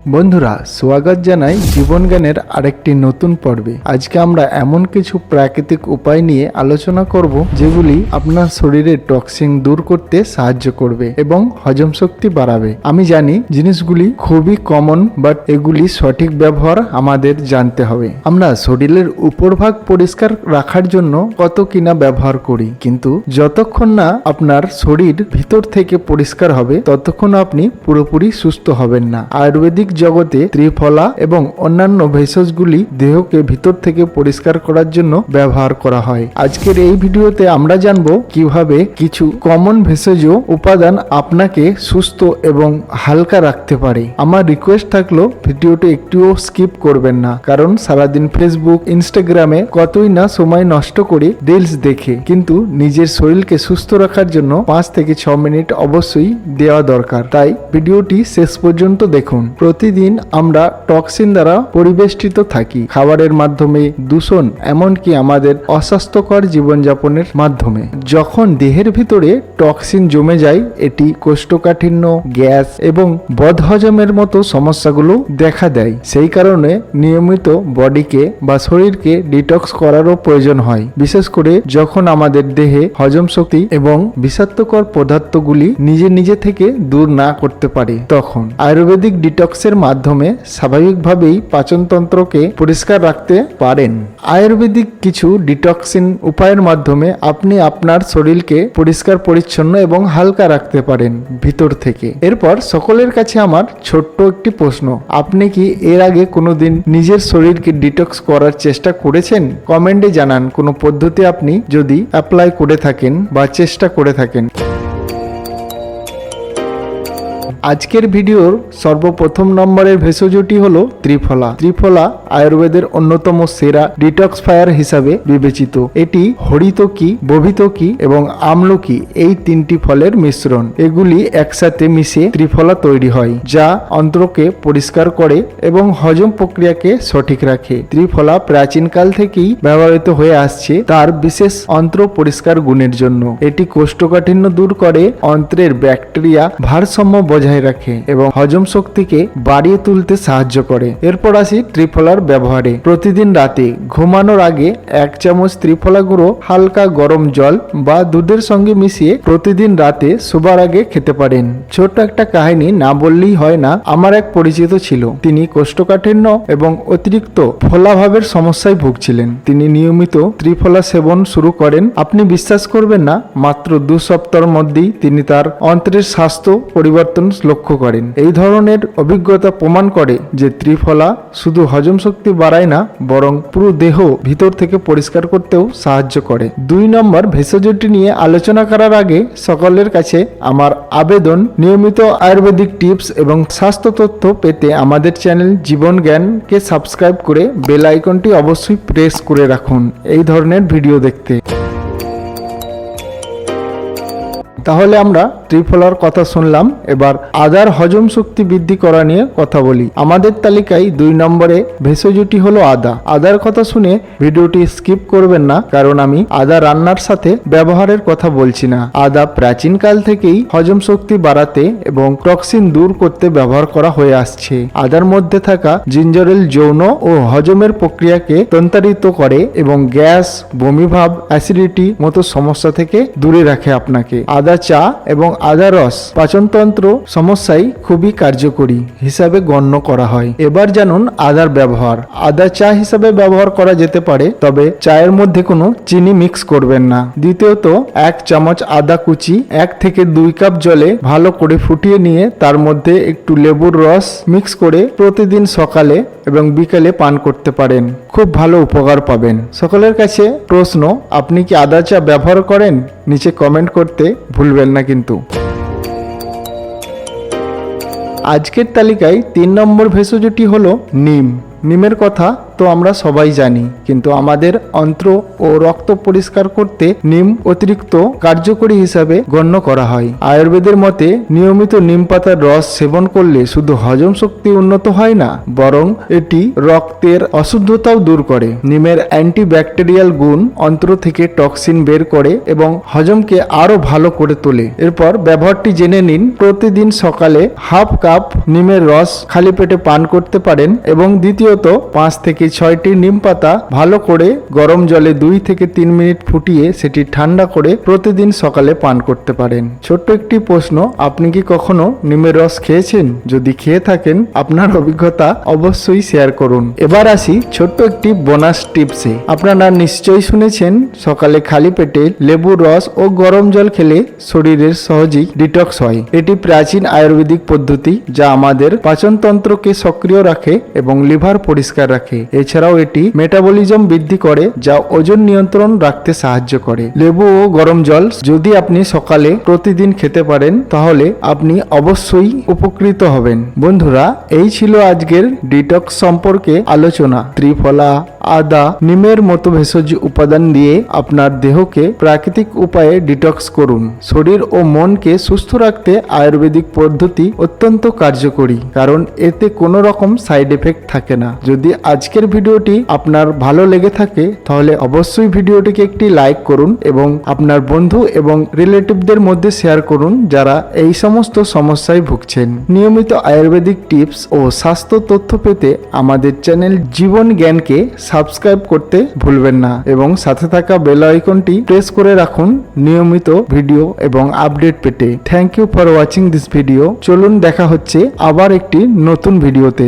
বন্ধুরা, স্বাগত জানাই জীবন জ্ঞানের আরেকটি নতুন পর্বে। আজকে আমরা এমন কিছু প্রাকৃতিক উপায় নিয়ে আলোচনা করব, যেগুলি আপনার শরীরের টক্সিন দূর করতে সাহায্য করবে এবং হজম শক্তি বাড়াবে। আমি জানি জিনিসগুলি খুবই কমন বাট এগুলি সঠিক ব্যবহার আমাদের জানতে হবে। আমরা শরীরের উপরভাগ পরিষ্কার রাখার জন্য কত কিনা ব্যবহার করি, কিন্তু যতক্ষণ না আপনার শরীর ভিতর থেকে পরিষ্কার হবে, ততক্ষণ আপনি পুরোপুরি সুস্থ হবেন না। আয়ুর্বেদিক জগতে ত্রিফলা এবং অন্যান্য ভেষজগুলি দেহকে ভিতর থেকে পরিষ্কার করার জন্য ব্যবহার করা হয়। আজকের এই ভিডিওতে আমরা জানব কীভাবে কিছু কমন ভেষজ উপাদান আপনাকে সুস্থ এবং হালকা রাখতে পারে। আমার রিকোয়েস্ট থাকল ভিডিওটি একটুও স্কিপ করবেন না, কারণ সারাদিন ফেসবুক ইনস্টাগ্রামে কতই না সময় নষ্ট করে রিলস দেখে। কিন্তু নিজের শরীরকে সুস্থ রাখার জন্য পাঁচ থেকে ছ মিনিট অবশ্যই দেওয়া দরকার। তাই ভিডিওটি শেষ পর্যন্ত দেখুন। প্রতিদিন আমরা টক্সিন দ্বারা পরিবেষ্টিত থাকি। খাবারের মাধ্যমে দূষণ, এমনকি আমাদের অস্বাস্থ্যকর জীবনযাপনের মাধ্যমে। যখন দেহের ভিতরে টক্সিন জমে যায়, এটি কোষ্ঠকাঠিন্য, গ্যাস এবং বদহজমের মতো সমস্যাগুলো দেখা দেয়। সেই কারণে নিয়মিত বডিকে বা শরীরকে ডিটক্স করারও প্রয়োজন হয়। বিশেষ করে যখন আমাদের দেহে হজম শক্তি এবং বিষাক্তকর পদার্থগুলি নিজে নিজে থেকে দূর না করতে পারে, তখন আয়ুর্বেদিক ডিটক্সের মাধ্যমে স্বাভাবিকভাবেই পাচনতন্ত্রকে পরিষ্কার রাখতে পারেন। আয়ুর্বেদিক কিছু ডিটক্সিন উপায়ের মাধ্যমে আপনি আপনার শরীরকে পরিষ্কার, পরিচ্ছন্ন এবং হালকা রাখতে পারেন ভিতর থেকে। এরপর সকলের কাছে আমার ছোট্ট একটি প্রশ্ন, আপনি কি এর আগে কোনোদিন নিজের শরীরকে ডিটক্স করার চেষ্টা করেছেন? কমেন্টে জানান, কোনো পদ্ধতি আপনি যদি অ্যাপ্লাই করে থাকেন বা চেষ্টা করে থাকেন। আজকের ভিডিওর সর্বপ্রথম নম্বরের ভেষজটি হল ত্রিফলা। ত্রিফলা আয়ুর্বেদের অন্যতম সেরা ডিটক্স ফায়ার হিসাবে বিবেচিত। এটি হরিতকি, বভিতকি এবং আমলকি এই তিনটি ফলের মিশ্রণ। এগুলি একসাথে মিশে ত্রিফলা তৈরি হয়, যা অন্ত্রকে পরিষ্কার করে এবং হজম প্রক্রিয়াকে সঠিক রাখে। ত্রিফলা প্রাচীনকাল থেকেই ব্যবহৃত হয়ে আসছে তার বিশেষ অন্ত্র পরিষ্কার গুণের জন্য। এটি কোষ্ঠকাঠিন্য দূর করে অন্ত্রের ব্যাকটেরিয়া ভারসাম্য বজায় রাখে এবং হজম শক্তিকে বাড়িয়ে তুলতে সাহায্য করে। এরপর আসি ত্রিফলার ব্যবহারে। প্রতিদিন রাতে ঘুমানোর আগে এক চামচ ত্রিফলা গুঁড়ো, হালকা গরম জল বা দুধের সঙ্গে মিশিয়ে প্রতিদিন রাতে শোবার আগে খেতে পারেন। ছোট্ট একটা কাহিনী না বললেই হয় না, আমার এক পরিচিত ছিল। তিনি কোষ্ঠকাঠিন্য এবং অতিরিক্ত ফোলাভাবের সমস্যায় ভুগছিলেন। তিনি নিয়মিত ত্রিফলা সেবন শুরু করেন। আপনি বিশ্বাস করবেন না, মাত্র দু সপ্তাহের মধ্যেই তিনি তার অন্ত্রের স্বাস্থ্য পরিবর্তন লক্ষ্য করেন। এই ধরনের অভিজ্ঞতা প্রমাণ করে যে ত্রিফলা শুধু হজম শক্তি বাড়ায় না, বরং পুরো দেহ ভিতর থেকে পরিষ্কার করতেও সাহায্য করে। দুই নম্বর ভেষজটি নিয়ে আলোচনা করার আগে সকলের কাছে আমার আবেদন। নিয়মিত আয়ুর্বেদিক টিপস এবং স্বাস্থ্য তথ্য পেতে আমাদের চ্যানেল জীবন জ্ঞানকে সাবস্ক্রাইব করে বেল আইকনটি অবশ্যই প্রেস করে রাখুন। এই ধরনের ভিডিও দেখতে। তাহলে আমরা ত্রিফলার কথা শুনলাম। এবার আদার হজম শক্তি বৃদ্ধি করা নিয়ে কথা বলি। আমাদের তালিকায় দুই নম্বরে ভেষজটি হলো আদা। আদার কথা শুনে ভিডিওটি স্কিপ করবেন না, কারণ আমি আদা রান্নার সাথে ব্যবহারের কথা বলছি না। আদা প্রাচীনকাল থেকেই হজম শক্তি বাড়াতে এবং টক্সিন দূর করতে ব্যবহার করা হয়ে আসছে। আদার মধ্যে থাকা জিঞ্জারেল যৌন ও হজমের প্রক্রিয়াকে তন্তারিত করে এবং গ্যাস, বমিভাব অ্যাসিডিটি মতো সমস্যা থেকে দূরে রাখে আপনাকে। আদা চা এবং আদা রস পাচনতন্ত্র সমস্যায় খুবই কার্যকরী হিসাবে গণ্য করা হয়। এবার জানুন আদার ব্যবহার। আদা চা হিসাবে ব্যবহার করা যেতে পারে, তবে চায়ের মধ্যে কোনো চিনি মিক্স করবেন না। দ্বিতীয়ত, এক চামচ আদা কুচি, এক থেকে দুই কাপ জলে ভালো করে ফুটিয়ে নিয়ে তার মধ্যে একটু লেবুর রস মিক্স করে প্রতিদিন সকালে এবং বিকেলে পান করতে পারেন। খুব ভালো উপকার পাবেন। সকলের কাছে প্রশ্ন, আপনি কি আদা চা ব্যবহার করেন? নিচে কমেন্ট করতে ভুলবেন না কিন্তু। আজকের তালিকায় তিন নম্বর ভেষজটি হলো নিম। নিমের কথা তো আমরা সবাই জানি, কিন্তু আমাদের অন্ত্র ও রক্ত পরিষ্কার করতে নিম অতিরিক্ত কার্যকরী হিসাবে গণ্য করা হয়। আয়ুর্বেদের মতে, নিয়মিত নিম পাতার রস সেবন করলে শুধু হজম শক্তি উন্নত হয় না, বরং এটি রক্তের অশুদ্ধতাও দূর করে। নিমের অ্যান্টিব্যাকটেরিয়াল গুণ অন্ত্র থেকে টক্সিন বের করে এবং হজমকে আরও ভালো করে তোলে। এরপর ব্যবহারটি জেনে নিন, প্রতিদিন সকালে হাফ কাপ নিমের রস খালি পেটে পান করতে পারেন এবং দ্বিতীয়ত পাঁচ থেকে ছয়টি নিম পাতা ভালো করে গরম জলে দুই থেকে তিন মিনিট ফুটিয়ে সেটি ঠান্ডা করে প্রতিদিন সকালে পান করতে পারেন। ছোট্ট একটি প্রশ্ন, আপনি কি কখনো নিমের রস খেয়েছেন? যদি খেয়ে থাকেন, আপনার অভিজ্ঞতা অবশ্যই শেয়ার করুন। এবার আসি ছোট্ট একটি বোনাস টিপসে। আপনারা নিশ্চয়ই শুনেছেন, সকালে খালি পেটে লেবুর রস ও গরম জল খেলে শরীরের সহজেই ডিটক্স হয়। এটি প্রাচীন আয়ুর্বেদিক পদ্ধতি যা আমাদের পাচনতন্ত্রকে সক্রিয় রাখে এবং লিভার পরিষ্কার রাখে। এছাড়াও এটি মেটাবলিজম বৃদ্ধি করে, যা ওজন নিয়ন্ত্রণ রাখতে সাহায্য করে। লেবু ও গরম জল, যদি আপনি সকালে প্রতিদিন খেতে পারেন, তাহলে আপনি অবশ্যই উপকৃত হবেন। বন্ধুরা, এই ছিল আজকের ডিটক্স সম্পর্কে আলোচনা। ত্রিফলা, আদা, নিমের মতো ভেষজ উপাদান দিয়ে আপনার দেহকে প্রাকৃতিক উপায়ে ডিটক্স করুন। শরীর ও মনকে সুস্থ রাখতে আয়ুর্বেদিক পদ্ধতি অত্যন্ত কার্যকরী, কারণ এতে কোনো রকম সাইড এফেক্ট থাকে না। যদি আজকের ভিডিওটি আপনার ভালো লেগে থাকে, তাহলে অবশ্যই ভিডিওটিকে একটি লাইক করুন এবং আপনার বন্ধু এবং রিলেটিভদের মধ্যে শেয়ার করুন যারা এই সমস্ত সমস্যায় ভুগছেন। নিয়মিত আয়ুর্বেদিক টিপস ও স্বাস্থ্য তথ্য পেতে আমাদের চ্যানেল জীবন জ্ঞানকে সাবস্ক্রাইব করতে ভুলবেন না এবং সাথে থাকা বেল আইকনটি প্রেস করে রাখুন নিয়মিত ভিডিও এবং আপডেট পেতে। Thank you for watching this video চলুন দেখা হচ্ছে আবার একটি নতুন ভিডিওতে